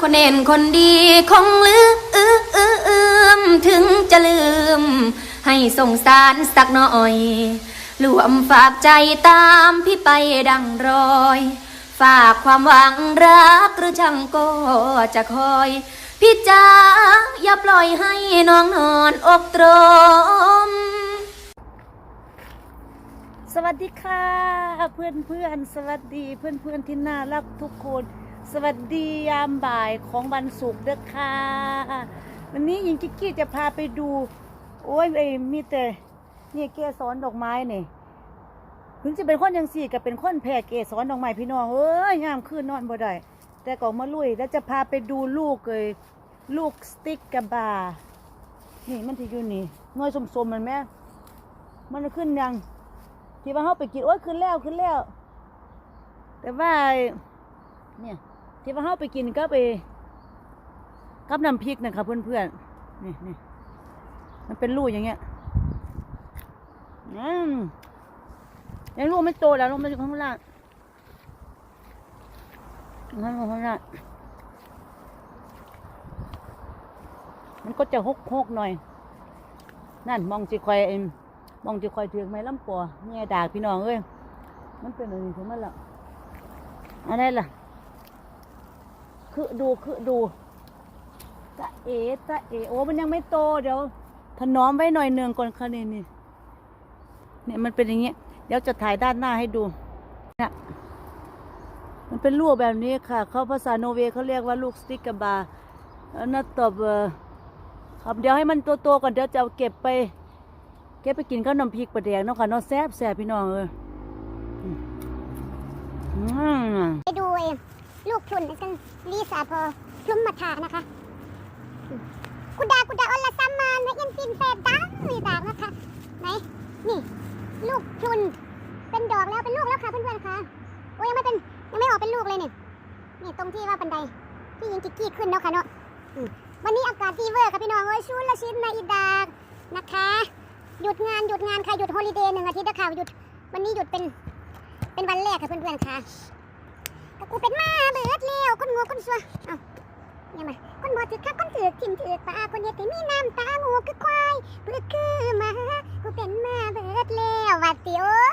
คนเห็นคนดีคงลืมถึงจะลืม ให้สงสารสักหน่อยรวมฝากใจตามพี่ไปดังรอย ฝากความหวังรักหรือช่างก็จะคอย พี่จ๋าอย่าปล่อยให้น้องนอนอกตรม สวัสดีค่ะ เพื่อนเพื่อนสวัสดีเพื่อนเพื่อนที่น่ารักทุกคน สวัสดียามบ่ายของวันศุกร์เด้อค่ะ วันนี้หญิงกิกกี้จะพาไปดู โอ้ยเอ้มีแต่เนี่ยเกสรดอกไม้เนี่ยถึงจะเป็นคนยังสี่กับเป็นคนแพ้เกสรดอกไม้พี่น้องเอ้ยยามคืนนอนบ่ได้แต่ก็มาลุยแล้วจะพาไปดูลูกเลยลูกสติ๊กกับบาร์นี่มันที่อยู่นี่หน้อยสมๆมันแม่มันขึ้นยัง ที่ว่าเขาไปกินโอ้ยขึ้นแล้วขึ้นแล้ว แต่ว่าเนี่ย ที่ว่าเขาไปกินก็ไปกับน้ำพริกนะครับเพื่อนๆนี่นี่มันเป็นลูกอย่างเงี้ยอืมยังลูกไม่โตแล้วลูกมันอยู่ข้างล่างมันอยู่ข้างล่างมันก็จะหกหกๆหน่อย นั่นมองจีคอยเอ็มมองจะคอยถือไม้ลำปัวแง่ดาพี่น้องเอ้ยมันเป็นอะไรถึงมันละอะไรล่ะ คือดูคือดูตะเอตะเอโอ้มันยังไม่โตเดี๋ยวถนอมไว้หน่อยเนืองก่อนค่ะนี่นี่เนี่ยมันเป็นอย่างเงี้ยเดี๋ยวจะถ่ายด้านหน้าให้ดูเนี่ยมันเป็นลูกแบบนี้ค่ะ เขาภาษาโนเวย์เขาเรียกว่าลูกสติกเกอร์บาร์นัดตบเออครับเดี๋ยวให้มันโตๆก่อนเดี๋ยวจะเอาเก็บไป เก็บไปกินข้าวน้ำพริกปลาแดงเนาะค่ะเนาะแซ่บแซ่บพี่น้องเอออืมอืมไปดูเอง ลูกพรุนกันลีสาพอพลุ่มมาทานะคะกุดากุดาอลซัมมานและยันฟินแฟดดังลีดากนะคะไหนนี่ ลูกพรุนเป็นดอกแล้วเป็นลูกแล้วค่ะเพื่อนๆค่ะโอ้ยังไม่เป็นยังไม่ออกเป็นลูกเลยเนี่ยนี่ตรงที่ว่าบันไดที่ยิงกิกกี้ขึ้นเนาะค่ะเนาะวันนี้อากาศฟีเวอร์ค่ะพี่น้องเอ้ยชุนละชิ้นในอีดากนะคะ หยุดงานหยุดงานค่ะหยุดฮอลิเดย์หนึ่งอาทิตย์นะคะหยุดวันนี้หยุดเป็นเป็นวันแรกค่ะเพื่อนๆค่ะ ก็กูเป็นมาเบิดแล้วคนงัวคนซัวเอ้าเนี่ยมาคนบ่ถือคักคนถือทิมถือปลาคนเฮ็ดให้มีน้ำตางูคือควายเพื่อคือหมากูเป็นมาเบิดแล้วว่าติโอ้